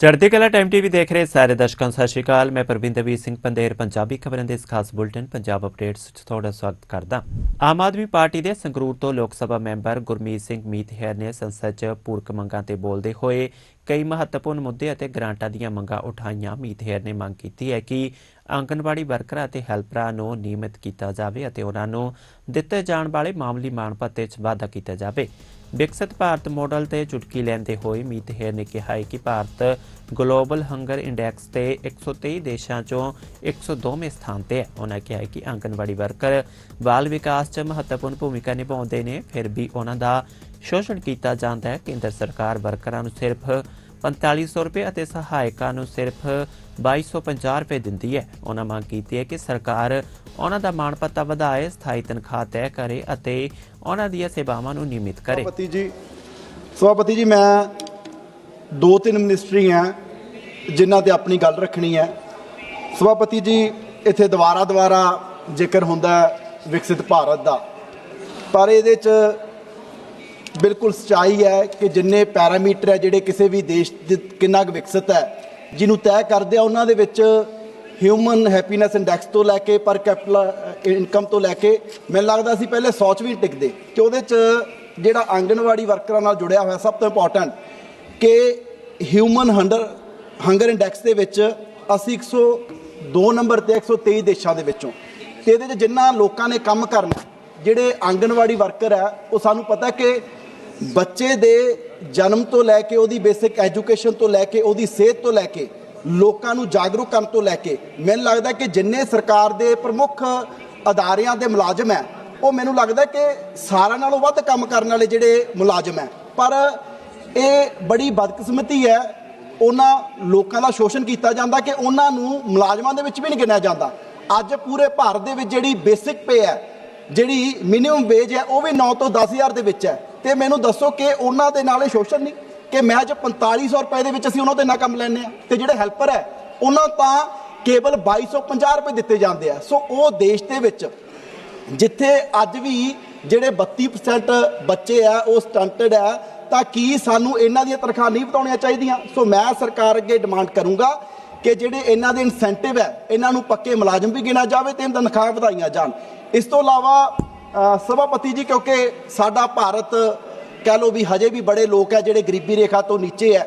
ਚੜ੍ਹਦੀ ਕਲਾ time TV ਦੇਖ ਰਹੇ ਸਾਰੇ ਦਰਸ਼ਕਾਂ ਸਤਿ ਸ਼੍ਰੀ ਅਕਾਲ। ਮੈਂ ਪ੍ਰਵਿੰਦਰਵੀਰ ਸਿੰਘ ਪੰਦੇਰ, ਪੰਜਾਬੀ ਖਬਰਾਂ ਦੇ ਇਸ ਖਾਸ ਬੁਲਟਨ, ਪੰਜਾਬ ਅਪਡੇਟਸ ਵਿੱਚ ਤੁਹਾਡਾ ਸਵਾਗਤ ਕਰਦਾ ਆਮ ਆਦਮੀ ਪਾਰਟੀ ਦੇ ਸੰਗਰੂਰ ਤੋਂ ਲੋਕ ਸਭਾ ਮੈਂਬਰ ਗੁਰਮੀਤ ਸਿੰਘ ਮੀਤਹਿਰ ਨੇ ਸੰਸਦ 'ਚ ਪੂਰਕ ਮੰਗਾਂ ਤੇ ਬੋਲਦੇ ਹੋਏ ਕਈ ਮਹੱਤਵਪੂਰਨ ਮੁੱਦੇ ਅਤੇ ਗ੍ਰਾਂਟਾਂ ਦੀਆਂ ਮੰਗਾਂ ਉਠਾਈਆਂ। ਮੀਤਹਿਰ ਨੇ ਮੰਗ ਕੀਤੀ ਹੈ ਕਿ ਆਂਗਨਵਾੜੀ ਵਰਕਰਾਂ ਅਤੇ ਹੈਲਪਰਾਂ ਨੂੰ ਨਿਯਮਿਤ ਕੀਤਾ ਜਾਵੇ ਅਤੇ ਉਹਨਾਂ ਨੂੰ ਦਿੱਤੇ ਜਾਣ ਵਾਲੇ ਮਾਮੂਲੀ ਮਾਣ ਭੱਤੇ 'ਚ ਵਾਧਾ ਕੀਤਾ ਜਾਵੇ। ਵਿਕਸਿਤ ਭਾਰਤ ਮਾਡਲ ਤੇ ਚੁਟਕੀ ਲੈਂਦੇ ਹੋਏ ਮੀਤਹਿਰ ਨੇ ਕਿਹਾ ਹੈ ਕਿ ਭਾਰਤ ਗਲੋਬਲ ਹੰਗਰ ਇੰਡੈਕਸ ਤੇ 123 ਦੇਸ਼ਾਂ ਚੋਂ 102ਵੇਂ ਸਥਾਨ ਤੇ ਹੈ। ਉਹਨਾਂ ਕਿਹਾ ਕਿ ਆਂਗਨਵਾੜੀ ਵਰਕਰ ਬਾਲ ਵਿਕਾਸ 'ਚ ਮਹੱਤਵਪੂਰਨ ਭੂਮਿਕਾ ਨਿਭਾਉਂਦੇ ਨੇ, ਫਿਰ ਵੀ ਉਹਨਾਂ ਦਾ ਸ਼ੋਸ਼ਣ ਕੀਤਾ ਜਾਂਦਾ ਹੈ। ਕੇਂਦਰ ਸਰਕਾਰ ਵਰਕਰਾਂ ਨੂੰ ਸਿਰਫ 4500 ਰੁਪਏ ਅਤੇ ਸਹਾਇਕਾਂ ਨੂੰ ਸਿਰਫ 2250 ਰੁਪਏ ਦਿੰਦੀ ਹੈ। ਉਹਨਾਂ ਮੰਗ ਕੀਤੀ ਹੈ ਕਿ ਸਰਕਾਰ ਉਹਨਾਂ ਦਾ ਮਾਣ ਪੱਤਾ ਵਧਾਏ, ਸਥਾਈ ਤਨਖਾਹ ਤੈਅ ਕਰੇ ਅਤੇ ਉਹਨਾਂ ਦੀਆਂ ਸੇਵਾਵਾਂ ਨੂੰ ਨਿਯਮਿਤ ਕਰੇ। ਸਭਾਪਤੀ ਜੀ ਸਭਾਪਤੀ ਜੀ, ਮੈਂ ਦੋ ਤਿੰਨ ਮਿਨਿਸਟਰੀ ਆ ਜਿਨ੍ਹਾਂ ਤੇ ਆਪਣੀ ਗੱਲ ਰੱਖਣੀ ਹੈ। ਸਭਾਪਤੀ ਜੀ, ਇੱਥੇ ਦੁਬਾਰਾ ਦੁਬਾਰਾ ਜ਼ਿਕਰ ਹੁੰਦਾ ਵਿਕਸਿਤ ਭਾਰਤ ਦਾ। ਪਰ ਇਹਦੇ ਚ ਬਿਲਕੁਲ ਸਚਾਈ ਹੈ ਕਿ ਜਿੰਨੇ ਪੈਰਾਮੀਟਰ ਹੈ ਜਿਹੜੇ ਕਿਸੇ ਵੀ ਦੇਸ਼ ਦੇ ਕਿੰਨਾ ਕੁ ਵਿਕਸਿਤ ਹੈ, ਜਿਹਨੂੰ ਤੈਅ ਕਰਦੇ ਆ, ਉਹਨਾਂ ਦੇ ਵਿੱਚ ਹਿਊਮਨ ਹੈਪੀਨੈਸ ਇੰਡੈਕਸ ਤੋਂ ਲੈ ਕੇ ਪਰ ਕੈਪੀਟਲ ਇਨਕਮ ਤੋਂ ਲੈ ਕੇ ਮੈਨੂੰ ਲੱਗਦਾ ਸੀ ਪਹਿਲੇ ਸੋਚ ਵੀ ਨਹੀਂ ਟਿਕਦੇ, ਕਿ ਉਹਦੇ ਚ ਜਿਹੜਾ ਆਂਗਣਵਾੜੀ ਵਰਕਰਾਂ ਨਾਲ ਜੁੜਿਆ ਹੋਇਆ ਸਭ ਤੋਂ ਇੰਪੋਰਟੈਂਟ ਕਿ ਹਿਊਮਨ ਹੰਡਰ ਹੰਗਰ ਇੰਡੈਕਸ ਦੇ ਵਿੱਚ ਅਸੀਂ 102 ਨੰਬਰ ਤੇ 123 ਦੇਸ਼ਾਂ ਦੇ ਵਿੱਚੋਂ। ਤੇ ਇਹਦੇ 'ਚ ਜਿੰਨਾ ਲੋਕਾਂ ਨੇ ਕੰਮ ਕਰਨਾ, ਜਿਹੜੇ ਆਂਗਣਵਾੜੀ ਵਰਕਰ ਹੈ ਉਹ ਸਾਨੂੰ ਪਤਾ ਕਿ ਬੱਚੇ ਦੇ ਜਨਮ ਤੋਂ ਲੈ ਕੇ ਉਹਦੀ ਬੇਸਿਕ ਐਜੂਕੇਸ਼ਨ ਤੋਂ ਲੈ ਕੇ ਉਹਦੀ ਸਿਹਤ ਤੋਂ ਲੈ ਕੇ ਲੋਕਾਂ ਨੂੰ ਜਾਗਰੂਕ ਕਰਨ ਤੋਂ ਲੈ ਕੇ ਮੈਨੂੰ ਲੱਗਦਾ ਕਿ ਜਿੰਨੇ ਸਰਕਾਰ ਦੇ ਪ੍ਰਮੁੱਖ ਅਦਾਰਿਆਂ ਦੇ ਮੁਲਾਜ਼ਮ ਹੈ, ਉਹ ਮੈਨੂੰ ਲੱਗਦਾ ਕਿ ਸਾਰਿਆਂ ਨਾਲੋਂ ਵੱਧ ਕੰਮ ਕਰਨ ਵਾਲੇ ਜਿਹੜੇ ਮੁਲਾਜ਼ਮ ਹੈ। ਪਰ ਇਹ ਬੜੀ ਬਦਕਿਸਮਤੀ ਹੈ, ਉਹਨਾਂ ਲੋਕਾਂ ਦਾ ਸ਼ੋਸ਼ਣ ਕੀਤਾ ਜਾਂਦਾ ਕਿ ਉਹਨਾਂ ਨੂੰ ਮੁਲਾਜ਼ਮਾਂ ਦੇ ਵਿੱਚ ਵੀ ਨਹੀਂ ਗਿਣਿਆ ਜਾਂਦਾ। ਅੱਜ ਪੂਰੇ ਭਾਰਤ ਦੇ ਵਿੱਚ ਜਿਹੜੀ ਬੇਸਿਕ ਪੇ ਹੈ, ਜਿਹੜੀ ਮਿਨੀਮਮ ਵੇਜ ਹੈ, ਉਹ ਵੀ 9 ਤੋਂ 10000 ਦੇ ਵਿੱਚ ਹੈ। ਤੇ ਮੈਨੂੰ ਦੱਸੋ ਕਿ ਉਹਨਾਂ ਦੇ ਨਾਲ ਇਹ ਸ਼ੋਸ਼ਣ ਨਹੀਂ ਕਿ ਮੈਂ ਅੱਜ 4500 ਰੁਪਏ ਦੇ ਵਿੱਚ ਅਸੀਂ ਉਹਨਾਂ ਦੇ ਨਾਲ ਕੰਮ ਲੈਣੇ ਆ ਤੇ ਜਿਹੜੇ ਹੈਲਪਰ ਹੈ, ਉਹਨਾਂ ਤਾਂ ਕੇਵਲ 2250 ਰੁਪਏ ਦਿੱਤੇ ਜਾਂਦੇ ਆ। ਸੋ ਉਹ ਦੇਸ਼ ਦੇ ਵਿੱਚ ਜਿੱਥੇ ਅੱਜ ਵੀ ਜਿਹੜੇ 32% ਬੱਚੇ ਆ, ਉਹ ਸਟੰਟਡ ਆ, ਤਾਂ ਕੀ ਸਾਨੂੰ ਇਹਨਾਂ ਦੀਆਂ ਤਨਖਾਹ ਨਹੀਂ ਵਧਾਉਣੀਆਂ ਚਾਹੀਦੀਆਂ? ਸੋ ਮੈਂ ਸਰਕਾਰ ਅੱਗੇ ਡਿਮਾਂਡ ਕਰੂੰਗਾ ਕਿ ਜਿਹੜੇ ਇਹਨਾਂ ਦੇ ਇਨਸੈਂਟਿਵ ਹੈ, ਇਹਨਾਂ ਨੂੰ ਪੱਕੇ ਮੁਲਾਜ਼ਮ ਵੀ ਗਿਣਿਆ ਜਾਵੇ ਤੇ ਇਹਨਾਂ ਤਨਖਾਹ ਵਧਾਈਆਂ ਜਾਣ। ਇਸ ਤੋਂ ਇਲਾਵਾ ਸਭਾਪਤੀ ਜੀ, ਕਿਉਂਕਿ ਸਾਡਾ ਭਾਰਤ ਕਹਿ ਲਓ ਵੀ ਹਜੇ ਵੀ ਬੜੇ ਲੋਕ ਹੈ ਜਿਹੜੇ ਗਰੀਬੀ ਰੇਖਾ ਤੋਂ ਨੀਚੇ ਹੈ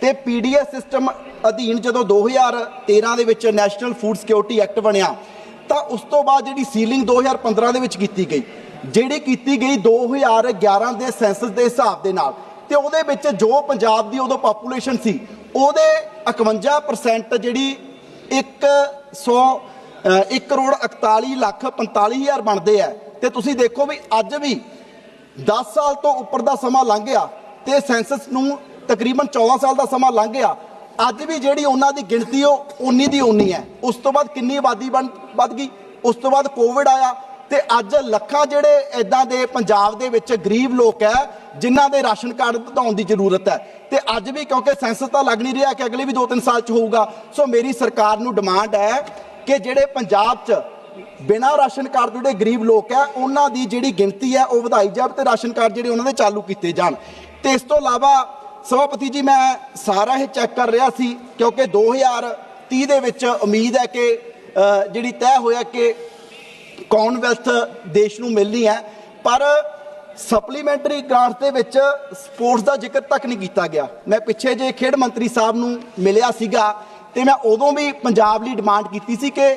ਤੇ ਪੀਡੀਐਸ ਸਿਸਟਮ ਅਧੀਨ ਜਦੋਂ 2013 ਦੇ ਵਿੱਚ ਨੈਸ਼ਨਲ ਫੂਡ ਸਿਕਿਉਰਿਟੀ ਐਕਟ ਬਣਿਆ, ਤਾਂ ਉਸ ਤੋਂ ਬਾਅਦ ਜਿਹੜੀ ਸੀਲਿੰਗ 2015 ਦੇ ਵਿੱਚ ਕੀਤੀ ਗਈ। ਜਿਹੜੀ ਕੀਤੀ ਗਈ 2011 ਦੇ ਸੈਂਸਸ ਦੇ ਹਿਸਾਬ ਦੇ ਨਾਲ। ਤੇ ਉਹਦੇ ਵਿੱਚ ਜੋ ਪੰਜਾਬ ਦੀ ਉਦੋਂ ਪਾਪੂਲੇਸ਼ਨ ਸੀ, ਉਹਦੇ 51% ਜਿਹੜੀ 100 1 ਕਰੋੜ 41 ਲੱਖ 45 ਹਜ਼ਾਰ ਬਣਦੇ ਆ। ਤੇ ਤੁਸੀਂ ਦੇਖੋ ਵੀ ਅੱਜ ਵੀ 10 ਸਾਲ ਤੋਂ ਉੱਪਰ ਦਾ ਸਮਾਂ ਲੰਘ ਗਿਆ ਤੇ ਸੈਂਸਸ ਨੂੰ ਤਕਰੀਬਨ 14 ਸਾਲ ਦਾ ਸਮਾਂ ਲੰਘ ਗਿਆ। ਅੱਜ ਵੀ ਜਿਹੜੀ ਉਹਨਾਂ ਦੀ ਗਿਣਤੀ ਉਹ ਉਨੀ ਦੀ ਉਨੀ ਹੈ। ਉਸ ਤੋਂ ਬਾਅਦ ਕਿੰਨੀ ਆਬਾਦੀ ਬਣ ਵੱਧ ਗਈ, ਉਸ ਤੋਂ ਬਾਅਦ ਕੋਵਿਡ ਆਇਆ ਤੇ ਅੱਜ ਲੱਖਾਂ ਜਿਹੜੇ ਇਦਾਂ ਦੇ ਪੰਜਾਬ ਦੇ ਵਿੱਚ ਗਰੀਬ ਲੋਕ ਹੈ, ਜਿਨ੍ਹਾਂ ਦੇ ਰਾਸ਼ਨ ਕਾਰਡ ਵਧਾਉਣ ਦੀ ਜ਼ਰੂਰਤ ਹੈ। ਤੇ ਅੱਜ ਵੀ ਕਿਉਂਕਿ ਸੈਂਸਸ ਤਾਂ ਲੱਗ ਨਹੀਂ ਰਿਹਾ ਕਿ ਅਗਲੇ ਵੀ 2-3 ਸਾਲ ਚ ਹੋਊਗਾ, ਸੋ ਮੇਰੀ ਸਰਕਾਰ ਨੂੰ ਡਿਮਾਂਡ ਹੈ ਕਿ ਜਿਹੜੇ ਪੰਜਾਬ 'ਚ ਬਿਨਾਂ ਰਾਸ਼ਨ ਕਾਰਡ ਤੋਂ ਜਿਹੜੇ ਗਰੀਬ ਲੋਕ ਹੈ ਉਹਨਾਂ ਦੀ ਜਿਹੜੀ ਗਿਣਤੀ ਹੈ ਉਹ ਵਧਾਈ ਜਾਵੇ ਤੇ ਰਾਸ਼ਨ ਕਾਰਡ ਜਿਹੜੇ ਉਹਨਾਂ ਦੇ ਚਾਲੂ ਕੀਤੇ ਜਾਣ। ਤੇ ਇਸ ਤੋਂ ਇਲਾਵਾ ਸਭਾਪਤੀ ਜੀ, ਮੈਂ ਸਾਰਾ ਇਹ ਚੈੱਕ ਕਰ ਰਿਹਾ ਸੀ, ਕਿਉਂਕਿ 2030 ਦੇ ਵਿੱਚ ਉਮੀਦ ਹੈ ਕਿ ਜਿਹੜੀ ਤੈਅ ਹੋਇਆ ਕਿ ਕਾਮਨਵੈਲਥ ਦੇਸ਼ ਨੂੰ ਮਿਲਣੀ ਹੈ, ਪਰ ਸਪਲੀਮੈਂਟਰੀ ਗ੍ਰਾਂਟ ਦੇ ਵਿੱਚ ਸਪੋਰਟਸ ਦਾ ਜ਼ਿਕਰ ਤੱਕ ਨਹੀਂ ਕੀਤਾ ਗਿਆ। ਮੈਂ ਪਿੱਛੇ ਜੇ ਖੇਡ ਮੰਤਰੀ ਸਾਹਿਬ ਨੂੰ ਮਿਲਿਆ ਸੀਗਾ ਤੇ ਮੈਂ ਉਦੋਂ ਵੀ ਪੰਜਾਬ ਲਈ ਡਿਮਾਂਡ ਕੀਤੀ ਸੀ ਕਿ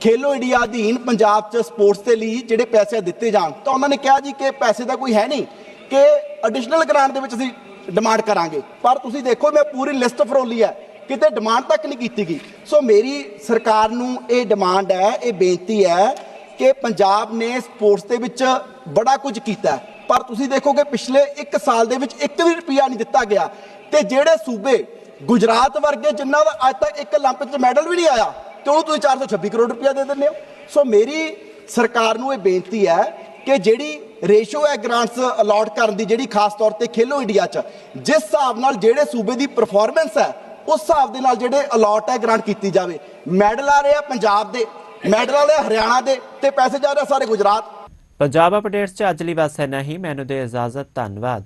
ਖੇਲੋ ਇੰਡੀਆ ਅਧੀਨ ਪੰਜਾਬ 'ਚ ਸਪੋਰਟਸ ਦੇ ਲਈ ਜਿਹੜੇ ਪੈਸੇ ਦਿੱਤੇ ਜਾਣ। ਤਾਂ ਉਹਨਾਂ ਨੇ ਕਿਹਾ ਜੀ ਕਿ ਪੈਸੇ ਦਾ ਕੋਈ ਹੈ ਨਹੀਂ ਕਿ ਐਡੀਸ਼ਨਲ ਗ੍ਰਾਂਟ ਦੇ ਵਿੱਚ ਅਸੀਂ ਡਿਮਾਂਡ ਕਰਾਂਗੇ। ਪਰ ਤੁਸੀਂ ਦੇਖੋ, ਮੈਂ ਪੂਰੀ ਲਿਸਟ ਫਰੋਲੀ ਹੈ। ਕਿਤੇ ਡਿਮਾਂਡ ਤੱਕ ਨਹੀਂ ਕੀਤੀ ਗਈ। ਸੋ ਮੇਰੀ ਸਰਕਾਰ ਨੂੰ ਇਹ ਡਿਮਾਂਡ ਹੈ, ਇਹ ਬੇਨਤੀ ਹੈ ਕਿ ਪੰਜਾਬ ਨੇ ਸਪੋਰਟਸ ਦੇ ਵਿੱਚ ਬੜਾ ਕੁਝ ਕੀਤਾ ਪਰ ਤੁਸੀਂ ਦੇਖੋਗੇ ਪਿਛਲੇ 1 ਸਾਲ ਦੇ ਵਿੱਚ ਇੱਕ ਵੀ ਰੁਪਿਆ ਨਹੀਂ ਦਿੱਤਾ ਗਿਆ। ਤੇ ਜਿਹੜੇ ਸੂਬੇ ਗੁਜਰਾਤ ਵਰਗੇ ਜਿੰਨਾ ਦਾ ਅੱਜ ਤੱਕ ਇੱਕ ਲੰਪ 'ਚ ਮੈਡਲ ਵੀ ਨਹੀਂ ਆਇਆ, ਤੇ ਉਹਨੂੰ ਤੁਸੀਂ 426 ਕਰੋੜ ਰੁਪਇਆ ਦੇ ਦਿੰਦੇ ਹੋ। ਸੋ ਮੇਰੀ ਸਰਕਾਰ ਨੂੰ ਇਹ ਬੇਨਤੀ ਹੈ ਕਿ ਜਿਹੜੀ ਰੇਸ਼ੋ ਹੈ ਗ੍ਰਾਂਟਸ ਅਲਾਟ ਕਰਨ ਦੀ, ਜਿਹੜੀ ਖਾਸ ਤੌਰ ਤੇ ਖੇਲੋ ਇੰਡੀਆ 'ਚ, ਜਿਸ ਹਿਸਾਬ ਨਾਲ ਜਿਹੜੇ ਸੂਬੇ ਦੀ ਪਰਫਾਰਮੈਂਸ ਹੈ, ਉਸ ਹਿਸਾਬ ਦੇ ਨਾਲ ਜਿਹੜੇ ਅਲਾਟ ਹੈ ਗ੍ਰਾਂਟ ਕੀਤੀ ਜਾਵੇ। ਮੈਡਲ ਆ ਰਹੇ ਆ ਪੰਜਾਬ ਦੇ ਮੈਡਲ ਆ ਰਹੇ ਹਰਿਆਣਾ ਦੇ, ਤੇ ਪੈਸੇ ਜਾ ਰਹੇ ਸਾਰੇ ਗੁਜਰਾਤ। ਪੰਜਾਬ ਅਪਡੇਟਸ 'ਚ ਅੱਜ ਲਈ ਬਸ ਇੰਨਾ ਹੀ। ਮੈਨੂੰ ਦੇ ਇਜਾਜ਼ਤ, ਧੰਨਵਾਦ।